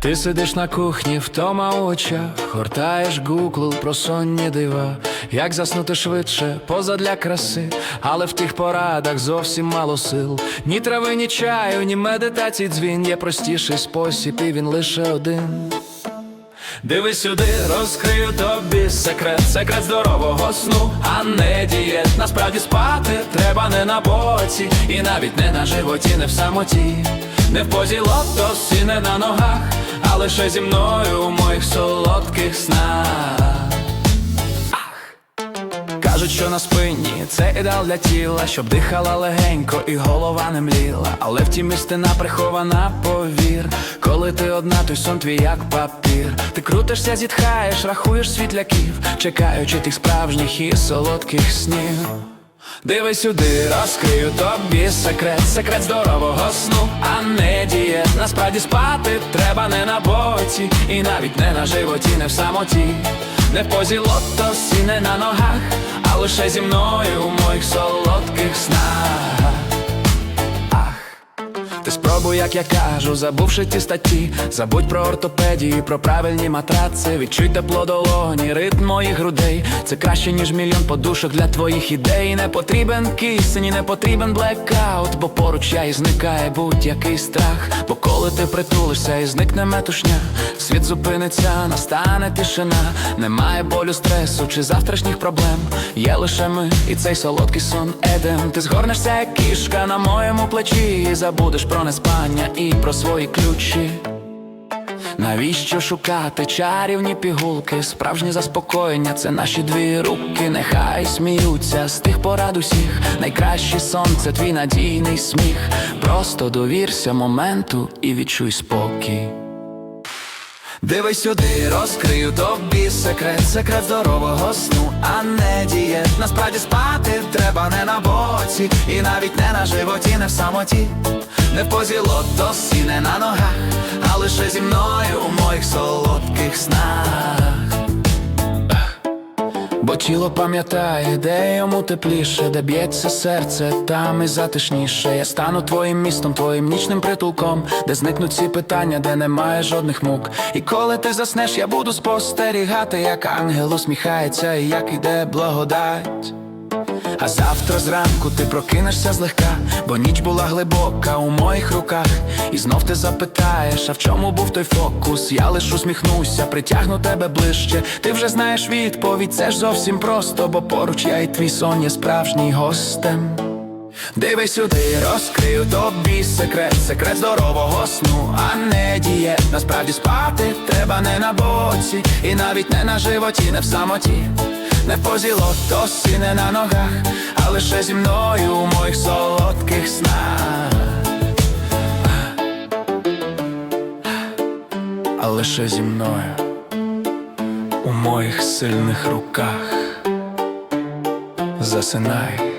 Ти сидиш на кухні, втома очах, гортаєш гуглу про сонні дива, як заснути швидше, поза для краси, але в тих порадах зовсім мало сил. Ні трави, ні чаю, ні медитацій дзвін, є простіший спосіб, і він лише один. Дивись сюди, розкрию тобі секрет, секрет здорового сну, а не дієт. Насправді спати треба не на боці, і навіть не на животі, не в самоті, не в позі лотос і не на ногах, а лише зі мною у моїх солодких снах. Кажуть, що на спині це ідеал для тіла, щоб дихала легенько і голова не мліла. Але втім істина прихована, повір. Коли ти одна, той сон твій як папір. Ти крутишся, зітхаєш, рахуєш світляків, чекаючи тих справжніх і солодких снів. Дивись сюди, розкрию тобі секрет, секрет здорового сну, а не дієт. Насправді спати треба не на боці, і навіть не на животі, не в самоті, не в позі і не на ногах, а лише зі мною у моїх солодких снах. Спробуй, як я кажу, забувши ті статті, забудь про ортопедію, про правильні матраци, відчуй тепло долоні, ритм моїх грудей. Це краще, ніж мільйон подушок для твоїх ідей. Не потрібен кисень, і не потрібен блекаут, бо поруч я і зникає будь-який страх. Бо коли ти притулишся і зникне метушня, світ зупиниться, настане тишина, немає болю, стресу чи завтрашніх проблем. Є лише ми і цей солодкий сон Едем. Ти згорнешся, як кішка на моєму плечі, і забудеш про неспання і про свої ключі. Навіщо шукати чарівні пігулки? Справжнє заспокоєння це наші дві руки. Нехай сміються з тих порад усіх. Найкраще сонце, твій надійний сміх. Просто довірся моменту і відчуй спокій. Дивись сюди, розкрию тобі секрет, секрет здорового сну, а не дієт. Насправді спати треба не на боці, і навіть не на животі, не в самоті, не в позі лотос не на ногах, а лише зі мною у моїх солодких снах. Бо тіло пам'ятає, де йому тепліше, де б'ється серце, там і затишніше. Я стану твоїм містом, твоїм нічним притулком, де зникнуть ці питання, де немає жодних мук. І коли ти заснеш, я буду спостерігати, як ангел усміхається, і як іде благодать. А завтра зранку ти прокинешся злегка, бо ніч була глибока у моїх руках. І знов ти запитаєш, а в чому був той фокус? Я лиш усміхнуся, притягну тебе ближче. Ти вже знаєш відповідь, це ж зовсім просто, бо поруч я і твій сон є справжній гостем. Дивись сюди, розкрию тобі секрет, секрет здорового сну, а не дієт. Насправді спати треба не на боці, і навіть не на животі, не в самоті, не позіло, то сіне не на ногах, а лише зі мною у моїх солодких снах. А лише зі мною у моїх сильних руках. Засинай.